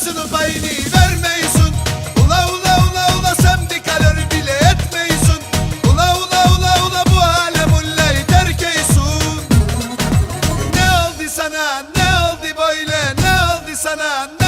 Parasını payını vermeysun. Ula ula ula ula sen bir kalori bile etmeysun. Ula ula ula ula bu alem ulley terkeysun Ne oldu sana ne oldu böyle ne oldu sana